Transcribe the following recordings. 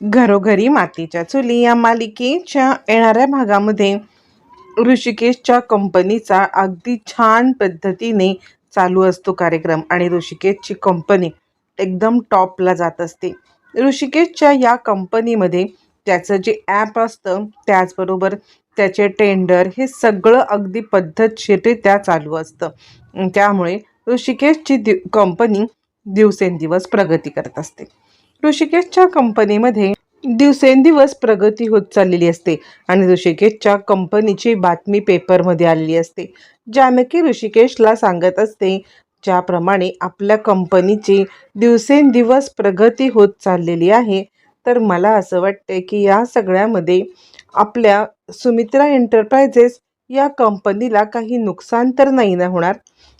घरोघरी मातीच्या चुली या मालिकेच्या येणाऱ्या भागामध्ये ऋषिकेशच्या कंपनीचा अगदी छान पद्धतीने चालू असतो कार्यक्रम आणि ऋषिकेशची कंपनी एकदम टॉपला जात असते. ऋषिकेशच्या या कंपनीमध्ये त्याचं जे ॲप असतं त्याचबरोबर त्याचे टेंडर हे सगळं अगदी पद्धतशीरित्या चालू असतं. त्यामुळे ऋषिकेशची दि कंपनी दिवसेंदिवस प्रगती करत असते. ऋषिकेशच्या कंपनीमध्ये दिवसेंदिवस प्रगती होत चाललेली असते आणि ऋषिकेशच्या कंपनीची बातमी पेपरमध्ये आलेली असते जानकी ऋषिकेशला सांगत असते ज्याप्रमाणे आपल्या कंपनीची दिवसेंदिवस प्रगती होत चाललेली आहे. तर मला असं वाटते की या सगळ्यामध्ये आपल्या सुमित्रा एंटरप्राइजेस या कंपनीला काही नुकसान तर नाही ना होणार?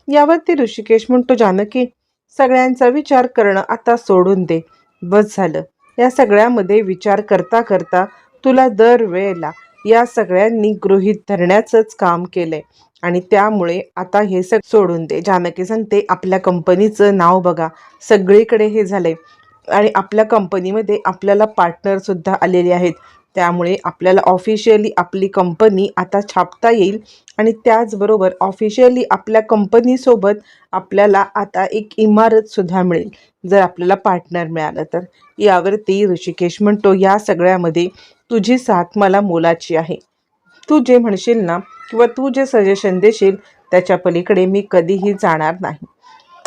यावरती ऋषिकेश म्हणतो जानकी सगळ्यांचा विचार करणं आता सोडून दे. बस झालं. या सगळ्यामध्ये विचार करता करता तुला दरवेळेला या सगळ्यांनी गृहीत धरण्याचंच काम केलंय. आणि त्यामुळे आता हे सग सोडून दे. जानकी सांगते आपल्या कंपनीचं नाव बघा. सगळीकडे हे झालंय. आणि आपल्या कंपनीमध्ये आपल्याला पार्टनरसुद्धा आलेले आहेत. त्यामुळे आपल्याला ऑफिशियली आपली कंपनी आता छापता येईल. आणि त्याचबरोबर ऑफिशियली आपल्या कंपनीसोबत आपल्याला आता एक इमारतसुद्धा मिळेल जर आपल्याला पार्टनर मिळालं तर. यावरती ऋषिकेश म्हणतो या सगळ्यामध्ये तुझी साथ मला मोलाची आहे. तू जे म्हणशील ना किंवा तू जे सजेशन देशील त्याच्या पलीकडे मी कधीही जाणार नाही.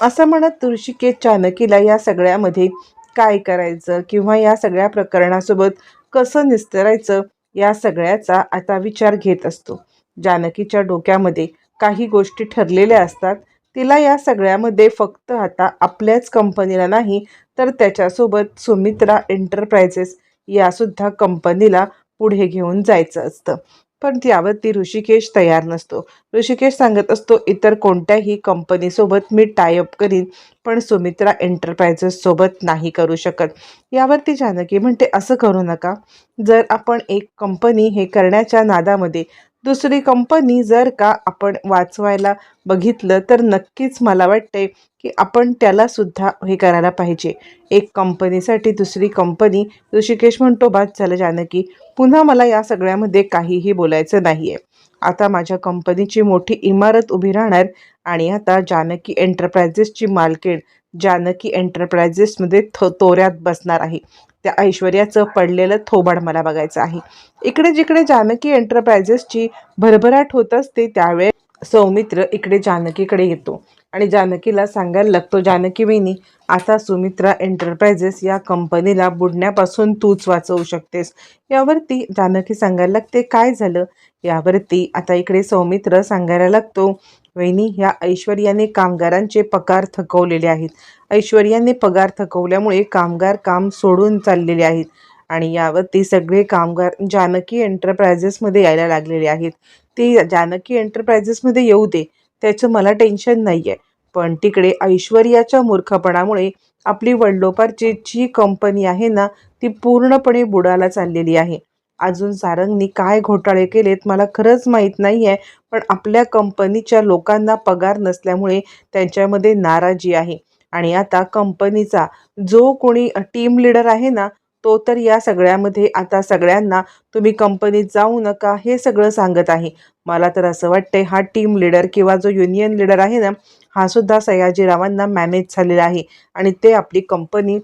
असं म्हणत ऋषिकेश चाणकीला या सगळ्यामध्ये काय करायचं किंवा या सगळ्या प्रकरणासोबत कसं निस्तरायचं या सगळ्याचा आता विचार घेत असतो. जानकीच्या डोक्यामध्ये काही गोष्टी ठरलेल्या असतात. तिला या सगळ्यामध्ये फक्त आता आपल्याच कंपनीला नाही तर त्याच्यासोबत सुमित्रा एंटरप्राइजेस यासुद्धा कंपनीला पुढे घेऊन जायचं असतं. पण त्यावरती ऋषिकेश तयार नसतो. ऋषिकेश सांगत असतो इतर कोणत्याही कंपनीसोबत मी टायअप करीन पण सुमित्रा एंटरप्राइजेससोबत नाही करू शकत. यावरती जानकी म्हणते असं करू नका. जर आपण एक कंपनी हे करण्याच्या नादामध्ये दुसरी कंपनी जर का आपण वाचवायला बघितलं तर नक्कीच मला वाटते की आपण त्यालासुद्धा हे करायला पाहिजे. एक कंपनीसाठी दुसरी कंपनी ऋषिकेश म्हणतो बाद झालं जानकी. पुन्हा मला या सगळ्यामध्ये काहीही बोलायचं नाही आहे आता माझ्या कंपनीची मोठी इमारत उभी राहणार आणि आता जानकी एंटरप्रायझेसची मालकीण जानकी एंटरप्राइजेसमध्ये थ तोऱ्यात बसणार आहे. त्या ऐश्वर्याचं पडलेलं थोबाड मला बघायचं आहे. इकडे जिकडे जानकी एंटरप्रायझेसची भरभराट होत असते त्यावेळे सौमित्र इकडे जानकीकडे येतो. आणि जानकीला सांगायला लागतो जानकी वहिनी आता सुमित्रा एंटरप्राइजेस या कंपनीला बुडण्यापासून तूच वाचवू शकतेस. यावरती जानकी सांगायला लागते काय झालं? यावरती आता इकडे सौमित्र सांगायला लागतो वहिनी ह्या ऐश्वर्याने कामगारांचे पगार थकवलेले आहेत. ऐश्वर्याने पगार थकवल्यामुळे कामगार काम सोडून चाललेले आहेत आणि यावर ते सगळे कामगार जानकी एंटरप्राइजेसमध्ये यायला लागलेले आहेत. ते जानकी एंटरप्राइजेसमध्ये येऊ दे त्याचं मला टेन्शन नाही आहे पण तिकडे ऐश्वर्याच्या मूर्खपणामुळे आपली वडलोपारची जी कंपनी आहे ना ती पूर्णपणे बुडाला चाललेली आहे. अजून सारंगनी काय घोटाळे केलेत मला खरंच माहीत नाही आहे पण आपल्या कंपनीच्या लोकांना पगार नसल्यामुळे त्यांच्यामध्ये नाराजी आहे. आणि आता कंपनीचा जो कोणी टीम लीडर आहे ना तो तर या सगळ्यामध्ये आता सगळ्यांना तुम्ही कंपनीत जाऊ नका हे सगळं सांगत आहे. मला तर असं वाटतंय हा टीम लीडर किंवा जो युनियन लीडर आहे ना हा सुद्धा सयाजीरावांना मॅनेज झालेला आहे. आणि ते आपली कंपनी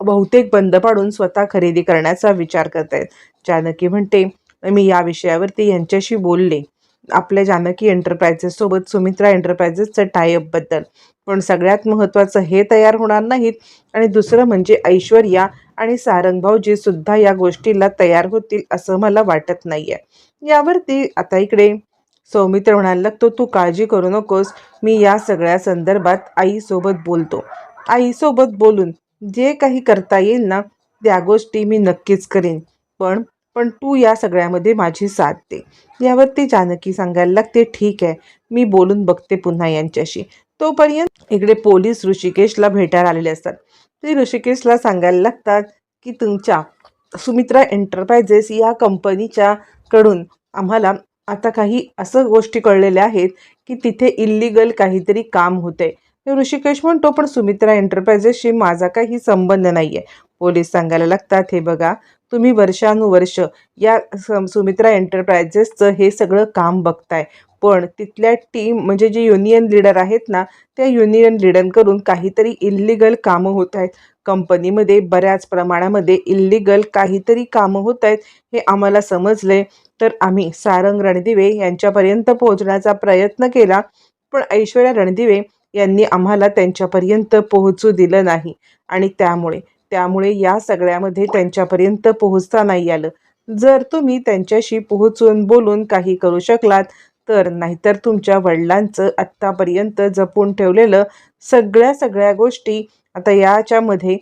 बहुतेक बंद पाडून स्वतः खरेदी करण्याचा विचार करत आहेत जानकी म्हणते मी या विषयावरती यांच्याशी बोलले. आपल्या जानकी एंटरप्राइजेससोबत सुमित्रा एंटरप्राइजेसचं टायअपबद्दल पण सगळ्यात महत्त्वाचं हे तयार होणार नाहीत. आणि दुसरं म्हणजे ऐश्वर्या आणि सारंग भाऊजी सुद्धा या गोष्टीला तयार होतील असं मला वाटत नाही आहे यावरती आता इकडे सौमित्र म्हणायला लागतो तू काळजी करू नकोस. मी या सगळ्या संदर्भात आईसोबत बोलतो. आईसोबत बोलून जे काही करता येईल ना त्या गोष्टी मी नक्कीच करेन. पण पण तू या सगळ्यामध्ये माझी साथ दे. यावरती जानकी सांगायला लागते ठीक आहे मी बोलून बघते पुन्हा यांच्याशी. तोपर्यंत इकडे पोलीस ऋषिकेशला भेटायला आलेले असतात. ते ऋषिकेशला सांगायला लागतात की तुमच्या सुमित्रा एंटरप्राइजेस या कंपनीच्या कडून आम्हाला आता काही असं गोष्टी कळलेल्या आहेत की तिथे इल्लिगल काहीतरी काम होते ऋषिकेश म्हणतो पण सुमित्रा एंटरप्राइजेसशी माझा काही संबंध नाही आहे पोलीस सांगायला लागतात हे बघा तुम्ही वर्षानुवर्ष या सुमित्रा एंटरप्रायजेसचं हे सगळं काम बघताय. पण तिथल्या टीम म्हणजे जे युनियन लीडर आहेत ना त्या युनियन लीडरकडून काहीतरी इल्लिगल कामं होत आहेत. कंपनीमध्ये बऱ्याच प्रमाणामध्ये इल्लिगल काहीतरी कामं होत आहेत हे आम्हाला समजले तर आम्ही सारंग रणदिवे यांच्यापर्यंत पोहोचण्याचा प्रयत्न केला पण ऐश्वर्या रणदिवे यांनी आम्हाला त्यांच्यापर्यंत पोहोचू दिलं नाही. आणि त्यामुळे त्यामुळे या सगळ्यामध्ये त्यांच्यापर्यंत पोहोचता नाही आलं जर तुम्ही त्यांच्याशी पोहोचून बोलून काही करू शकलात तर नाहीतर तुमच्या वडिलांचं आत्तापर्यंत जपून ठेवलेलं सगळ्या सगळ्या गोष्टी आता याच्यामध्ये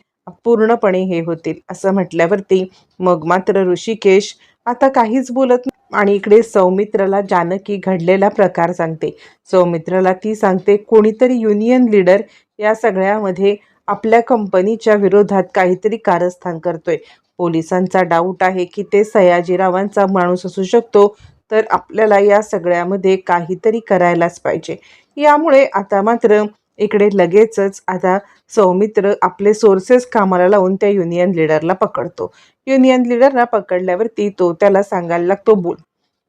पूर्णपणे हे होतील असं म्हटल्यावरती मग मात्र ऋषिकेश आता काहीच बोलत नाही. आणि इकडे सौमित्रला जानकी घडलेला प्रकार सांगते सौमित्रला ती सांगते कोणीतरी युनियन लीडर या सगळ्यामध्ये आपल्या कंपनीच्या विरोधात काहीतरी कारस्थान करतोय. पोलिसांचा डाऊट आहे की ते सयाजीरावांचा माणूस असू शकतो तर आपल्याला या सगळ्यामध्ये काहीतरी करायलाच पाहिजे. यामुळे आता मात्र इकडे लगेचच आता सौमित्र आपले सोर्सेस कामाला लावून त्या युनियन लीडरला पकडतो. युनियन लीडरला पकडल्यावरती तो त्याला सांगायला लागतो बोल.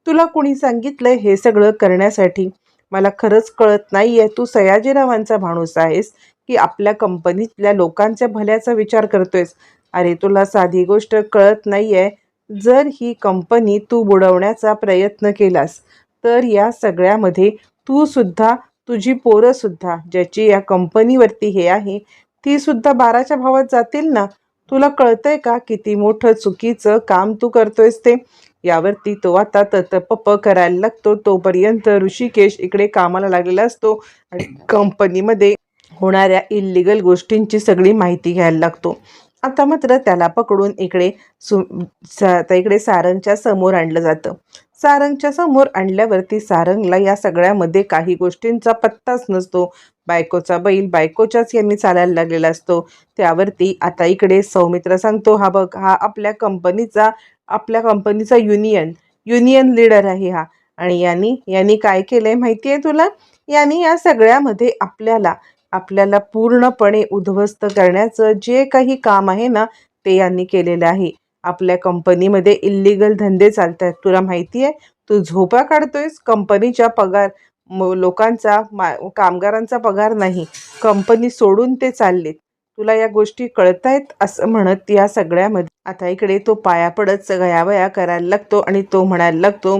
तुला कुणी सांगितलंय हे सगळं करण्यासाठी? मला खरंच कळत नाहीये. तू सयाजीरावांचा माणूस आहेस. की आपल्या कंपनीतल्या लोकांच्या भल्याचा विचार करतोयस. अरे तुला साधी गोष्ट कळत नाहीये. जर ही कंपनी तू बुडवण्याचा प्रयत्न केलास तर या सगळ्यामध्ये तू सुद्धा तुझी पोरं सुद्धा ज्याची या कंपनीवरती हे आहे ती सुद्धा बाराच्या भावात जातील ना? तुला कळतंय का किती मोठं चुकीचं काम तू करतोयस ते? यावरती तो आता ततपप करायला लागतो. तोपर्यंत ऋषिकेश इकडे कामाला लागलेला असतो आणि कंपनीमध्ये होणाऱ्या इल्लिगल गोष्टींची सगळी माहिती घ्यायला लागतो. आता मात्र त्याला पकडून इकडे सु स आता इकडे सारंगच्या समोर आणलं जातं. सारंगच्या समोर आणल्यावरती सारंगला या सगळ्यामध्ये काही गोष्टींचा पत्ताच नसतो. बायकोचा बैल बायकोच्याच यांनी चालायला लागलेला असतो. त्यावरती आता इकडे सौमित्र सांगतो हा बघ हा आपल्या कंपनीचा आपल्या कंपनीचा युनियन युनियन लीडर आहे हा. आणि यांनी यांनी काय केलंय माहिती आहे तुला? यांनी या सगळ्यामध्ये आपल्याला आपल्याला पूर्णपणे उद्ध्वस्त करण्याचं जे काही काम आहे ना ते यांनी केलेलं आहे. आपल्या कंपनीमध्ये इल्लिगल धंदे चालत आहेत तुला माहिती आहे? तू झोपा काढतोयस कंपनीच्या पगार लोकांचा मा कामगारांचा पगार नाही. कंपनी सोडून ते चाललेत. तुला या गोष्टी कळतायत असं म्हणत या सगळ्यामध्ये. आता इकडे तो पाया पडत गयावया करायला लागतो आणि तो म्हणायला लागतो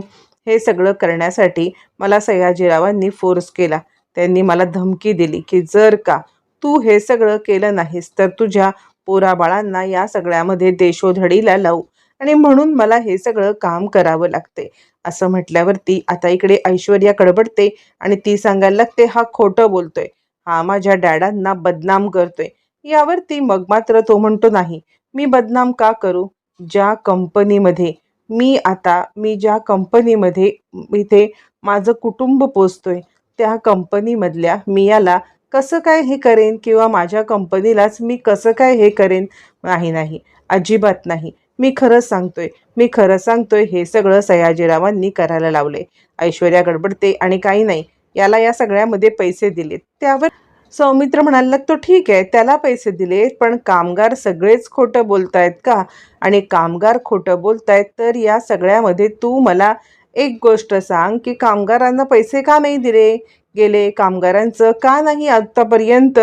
हे सगळं करण्यासाठी मला सयाजीरावांनी फोर्स केला. त्यांनी मला धमकी दिली की जर का तू हे सगळं केलं नाहीस तर तुझ्या पोराबाळांना या सगळ्यामध्ये देशोधडीला लावू आणि म्हणून मला हे सगळं काम करावं लागते. असं म्हटल्यावरती आता इकडे ऐश्वर्या कडबडते आणि ती सांगायला लागते हा खोटं बोलतोय. हा माझ्या डॅडांना बदनाम करतोय. यावरती मग मात्र तो म्हणतो नाही मी बदनाम का करू? ज्या कंपनीमध्ये मी आता मी ज्या कंपनीमध्ये इथे माझं कुटुंब पोचतोय त्या कंपनीमधल्या मी याला कसं काय हे करेन किंवा माझ्या कंपनीलाच मी कसं काय हे करेन? नाही नाही. अजिबात नाही. मी खरं सांगतोय. मी खरं सांगतोय हे सगळं सयाजीरावांनी करायला लावले. ऐश्वर्या गडबडते आणि काही नाही. याला या सगळ्यामध्ये पैसे दिलेत. त्यावर सौमित्र म्हणाला तो ठीक आहे. त्याला पैसे दिले पण कामगार सगळेच खोटं बोलतायत का? आणि कामगार खोटं बोलतायत तर या सगळ्यामध्ये तू मला एक गोष्ट सांग की कामगारांना पैसे का नाही दिले गेले? कामगारांचं का नाही आत्तापर्यंत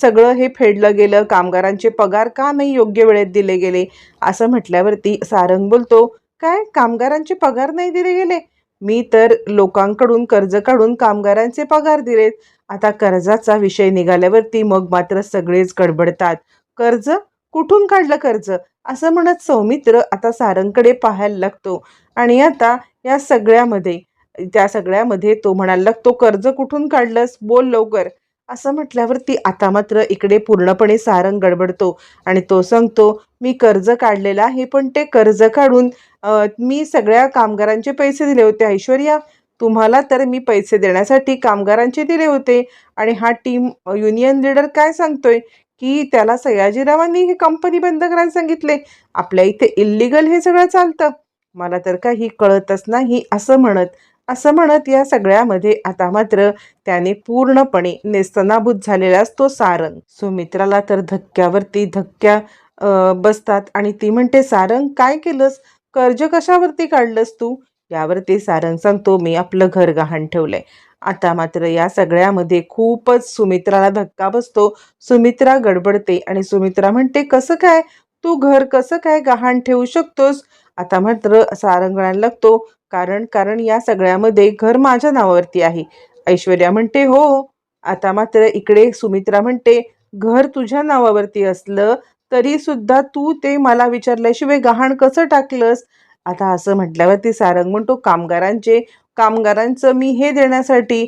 सगळं हे फेडलं गेलं? कामगारांचे पगार का नाही योग्य वेळेत दिले गेले? असं म्हटल्यावरती सारंग बोलतो काय? कामगारांचे पगार नाही दिले गेले? मी तर लोकांकडून कर्ज काढून कामगारांचे पगार दिलेत. आता कर्जाचा विषय निघाल्यावरती मग मात्र सगळेच गडबडतात. कर्ज? कुठून काढलं कर्ज? असं म्हणत सौमित्र आता सारंगकडे पाहायला लागतो. आणि आता या सगळ्यामध्ये त्या सगळ्यामध्ये तो म्हणायला लागतो कर्ज कुठून काढलंस? बोल लवकर. असं म्हटल्यावर ती आता मात्र इकडे पूर्णपणे सारंग गडबडतो आणि तो सांगतो मी कर्ज काढलेलं आहे पण ते कर्ज काढून मी सगळ्या कामगारांचे पैसे दिले होते ऐश्वर्या. तुम्हाला तर मी पैसे देण्यासाठी कामगारांचे दिले होते. आणि हा टीम युनियन लीडर काय सांगतोय? की त्याला सयाजीरावांनी ही कंपनी बंद करायला सांगितले. आपल्या इथे इल्लिगल हे सगळं चालतं. मला तर काही कळतच नाही असं म्हणत. असं म्हणत या सगळ्यामध्ये आता मात्र त्याने पूर्णपणे नेस्तनाभूत झालेला असतो सारंग. सुमित्राला तर धक्क्यावरती धक्क्या बसतात आणि ती म्हणते सारंग काय केलंस? कर्ज कशावरती काढलंस तू? यावरती सारंग सांगतो मी आपलं घर गहाण ठेवलंय. आता मात्र या सगळ्यामध्ये खूपच सुमित्राला धक्का बसतो. सुमित्रा गडबडते आणि सुमित्रा म्हणते कसं काय? तू घर कसं काय गहाण ठेवू शकतोस? आता मात्र असा म्हणायला लागतो. कारण कारण या सगळ्यामध्ये घर माझ्या नावावरती आहे. ऐश्वर्या म्हणते हो, हो. आता मात्र इकडे सुमित्रा म्हणते घर तुझ्या नावावरती असलं तरी सुद्धा तू ते मला विचारल्याशिवाय गहाण कसं टाकलंस? आता असं म्हटल्यावरती सारंग म्हणतो कामगारांचे कामगारांचं मी हे देण्यासाठी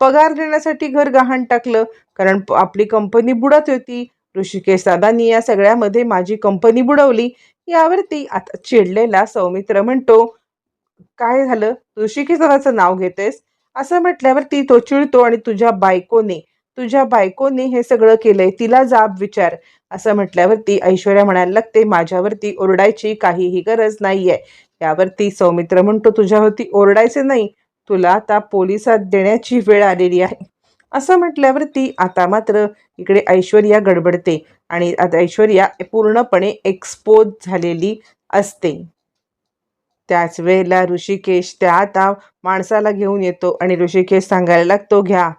पगार देण्यासाठी घर गहाण टाकलं. कारण आपली कंपनी बुडत होती. ऋषिकेश दादांनी या सगळ्यामध्ये माझी कंपनी बुडवली. यावरती आता चिडलेला सौमित्र म्हणतो काय झालं? तू दादाचं नाव घेतेस? असं म्हटल्यावरती तो चिडतो आणि तुझ्या बायकोने तुझ्या बायकोने हे सगळं केलंय तिला जाब विचार. असं म्हटल्यावरती ऐश्वर्या म्हणायला लागते माझ्यावरती ओरडायची काहीही गरज नाहीये. यावरती सौमित्र म्हणतो तुझ्यावरती ओरडायचे नाही. तुला आता पोलिसात देण्याची वेळ आलेली आहे. असं म्हटल्यावरती आता मात्र इकडे ऐश्वर्या गडबडते आणि आता ऐश्वर्या पूर्णपणे एक्सपोज झालेली असते. त्याच वेळेला ऋषिकेश त्या आता माणसाला घेऊन येतो आणि ऋषिकेश सांगायला लागतो घ्या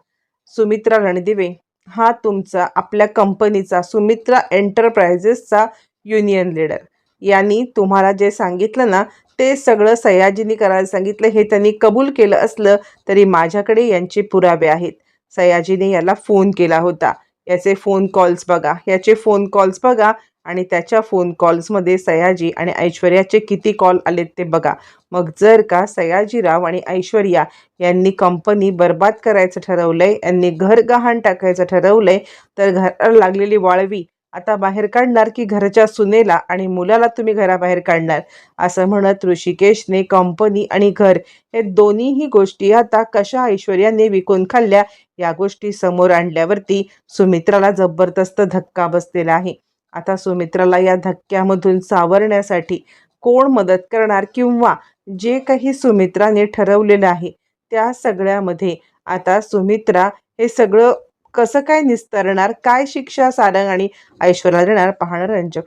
सुमित्रा रणदिवे हा तुमचा आपल्या कंपनीचा सुमित्रा एंटरप्राइजेसचा युनियन लीडर यांनी तुम्हाला जे सांगितलं ना ते सगळं सयाजीनी करायला सांगितलं हे त्यांनी कबूल केलं असलं तरी माझ्याकडे यांचे पुरावे आहेत. सयाजीने याला फोन केला होता. याचे फोन कॉल्स बघा. याचे फोन कॉल्स बघा आणि त्याच्या फोन कॉल्समध्ये सयाजी आणि ऐश्वर्याचे किती कॉल आलेत ते बघा. मग जर का सयाजीराव आणि ऐश्वर्या यांनी कंपनी बर्बाद करायचं ठरवलंय यांनी घर गहाण टाकायचं ठरवलंय तर घराला लागलेली वाळवी आता बाहेर काढणार की घरच्या सुनेला आणि मुलाला तुम्ही घराबाहेर काढणार? असं म्हणत ऋषिकेशने कंपनी आणि घर हे दोन्हीही गोष्टी आता कशा ऐश्वर्याने विकून खाल्ल्या या गोष्टी समोर आणल्यावरती सुमित्राला जबरदस्त धक्का बसलेला आहे. आता सुमित्राला या धक्क्यामधून सावरण्यासाठी कोण मदत करणार किंवा जे काही सुमित्राने ठरवलेलं आहे त्या सगळ्यामध्ये आता सुमित्रा हे सगळं कसं काय निस्तरणार काय शिक्षा सारंग आणि ऐश्वर्या देणार पाहणं रंजक.